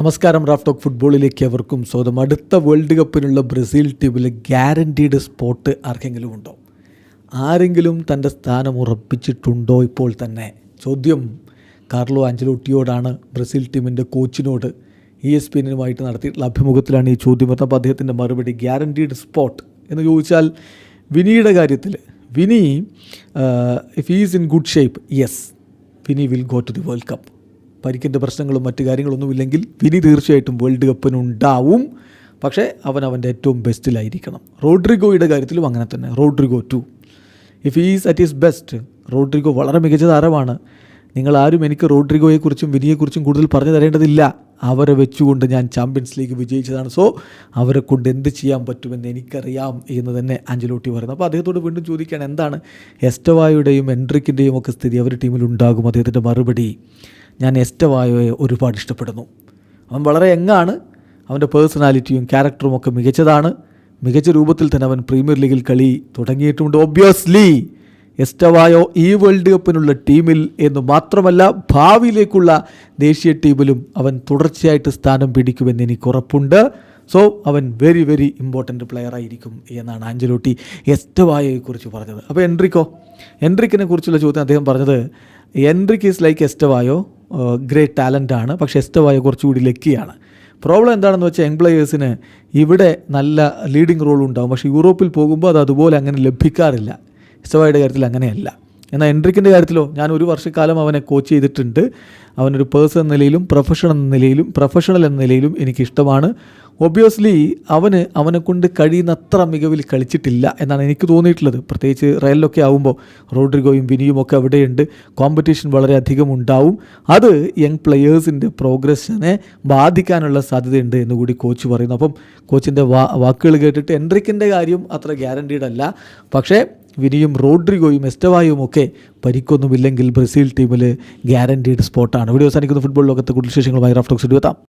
നമസ്കാരം റാഫ്റ്റോക്ക് ഫുട്ബോളിലേക്ക് അവർക്കും സ്വാഗതം. അടുത്ത വേൾഡ് കപ്പിനുള്ള ബ്രസീൽ ടീമിൽ ഗ്യാരണ്ടീഡ് സ്പോട്ട് ആർക്കെങ്കിലും ഉണ്ടോ? ആരെങ്കിലും തന്റെ സ്ഥാനം ഉറപ്പിച്ചിട്ടുണ്ടോ ഇപ്പോൾ തന്നെ? ചോദ്യം കാർലോ ആഞ്ചലോട്ടിയോടാണ് ബ്രസീൽ ടീമിന്റെ കോച്ചിനോട് ഇ എസ് പി നടത്തിയിട്ടുള്ള അഭിമുഖത്തിലാണ് ഈ ചോദ്യം. പറഞ്ഞപ്പോൾ അദ്ദേഹത്തിന്റെ മറുപടി ഗ്യാരണ്ടീഡ് സ്പോട്ട് എന്ന് ചോദിച്ചാൽ വിനിയുടെ കാര്യത്തിൽ Vini if is in good shape yes Vini will go to the world cup പരിക്കിന്റെ പ്രശ്നങ്ങളും മറ്റു കാര്യങ്ങളൊന്നുമില്ലെങ്കിൽ വിനി തീർച്ചയായിട്ടും വേൾഡ് കപ്പിനുണ്ടാവും പക്ഷേ അവൻ അവന്റെ ഏറ്റവും ബെസ്റ്റിലായിരിക്കണം റോഡ്രിഗോയുടെ കാര്യത്തിലും അങ്ങനെ തന്നെ. Rodrigo too if is at is best Rodrigo വളരെ മികച്ച താരമാണ്. നിങ്ങൾ ആരും എനിക്ക് റോഡ്രിഗോയെക്കുറിച്ചും വിനിയെക്കുറിച്ചും കൂടുതൽ പറഞ്ഞു തരേണ്ടതില്ല. അവരെ വെച്ചുകൊണ്ട് ഞാൻ ചാമ്പ്യൻസ് ലീഗ് വിജയിച്ചതാണ്. സോ അവരെ കൊണ്ട് എന്ത് ചെയ്യാൻ പറ്റുമെന്ന് എനിക്കറിയാം എന്ന് തന്നെ ആഞ്ചലോട്ടി പറയുന്നു. അപ്പോൾ അദ്ദേഹത്തോട് വീണ്ടും ചോദിക്കുകയാണ് എന്താണ് എസ്റ്റവായുടെയും എൻട്രിക്കിന്റെയും ഒക്കെ സ്ഥിതി? അവരുടെ ടീമിൽ ഉണ്ടാകും അദ്ദേഹത്തിന്റെ മറുപടി. ഞാൻ എസ്റ്റവായോയെ ഒരുപാട് ഇഷ്ടപ്പെടുന്നു. അവൻ വളരെ യങ്ങാണ്. അവന്റെ പേഴ്സണാലിറ്റിയും ക്യാരക്ടറും ഒക്കെ മികച്ചതാണ്. മികച്ച രൂപത്തിൽ തന്നെ അവൻ പ്രീമിയർ ലീഗിൽ കളി തുടങ്ങിയിട്ടുമുണ്ട് ഒബ്വിയസ്ലി എസ്റ്റവായോ ഈ വേൾഡ് കപ്പിനുള്ള ടീമിൽ എന്ന് മാത്രമല്ല ഭാവിയിലേക്കുള്ള ദേശീയ ടീമിലും അവൻ തുടർച്ചയായിട്ട് സ്ഥാനം പിടിക്കുമെന്ന് എനിക്ക് ഉറപ്പുണ്ട്. സോ അവൻ വെരി വെരി ഇമ്പോർട്ടന്റ് പ്ലെയർ ആയിരിക്കും എന്നാണ് ആഞ്ചലോട്ടി എസ്റ്റവായോയെക്കുറിച്ച് പറഞ്ഞത്. അപ്പോൾ എൻട്രിക്കോ? എൻട്രിക്കിനെ കുറിച്ചുള്ള ചോദ്യം അദ്ദേഹം പറഞ്ഞത് Endrick is like Estevao? Great talent ആണ്. പക്ഷേ എസ്റ്റവായോ കുറച്ചുകൂടി ലക്കിയാണ് പ്രോബ്ലം എന്താണെന്ന് വെച്ചാൽ യങ് പ്ലേയേഴ്സിന് ഇവിടെ നല്ല ലീഡിങ് റോൾ ഉണ്ടാകും പക്ഷേ യൂറോപ്പിൽ പോകുമ്പോൾ അത് അതുപോലെ അങ്ങനെ ലഭിക്കാറില്ല. എസ്റ്റവായുടെ കാര്യത്തിൽ അങ്ങനെയല്ല. എന്നാൽ എൻട്രിക്കിന്റെ കാര്യത്തിലോ ഞാൻ ഒരു വർഷക്കാലം അവനെ കോച്ച് ചെയ്തിട്ടുണ്ട്. അവനൊരു പേഴ്സൺ എന്ന നിലയിലും പ്രൊഫഷണൽ എന്ന നിലയിലും പ്രൊഫഷണൽ എന്ന നിലയിലും എനിക്കിഷ്ടമാണ്. ഒബ്വിയസ്ലി അവന് അവനെ കൊണ്ട് കഴിയുന്നത്ര മികവിൽ കളിച്ചിട്ടില്ല എന്നാണ് എനിക്ക് തോന്നിയിട്ടുള്ളത്. പ്രത്യേകിച്ച് റയലിലൊക്കെ ആകുമ്പോൾ റോഡ്രിഗോയും വിനിയും ഒക്കെ അവിടെയുണ്ട്. കോമ്പറ്റീഷൻ വളരെയധികം ഉണ്ടാവും. അത് യങ് പ്ലെയേഴ്സിന്റെ പ്രോഗ്രഷനെ ബാധിക്കാനുള്ള സാധ്യതയുണ്ട് എന്ന് കൂടി കോച്ച് പറയുന്നു. അപ്പം കോച്ചിന്റെ വാ വാക്കുകൾ കേട്ടിട്ട് എൻട്രിക്കിന്റെ കാര്യം അത്ര ഗ്യാരണ്ടീഡ് അല്ല. പക്ഷേ വിനിയും റോഡ്രിഗോയും എസ്റ്റവായും ഒക്കെ പരിക്കൊന്നുമില്ലെങ്കിൽ ബ്രസീൽ ടീമിൽ ഗ്യാരണ്ടീഡ് സ്പോട്ടാണ് വീഡിയോ അവസാനിക്കുന്ന. ഫുട്ബോൾ ലോകത്തെ കൂടുതൽ വിശേഷങ്ങളുമായി റാഫ്റ്റോക്സ് എത്താം.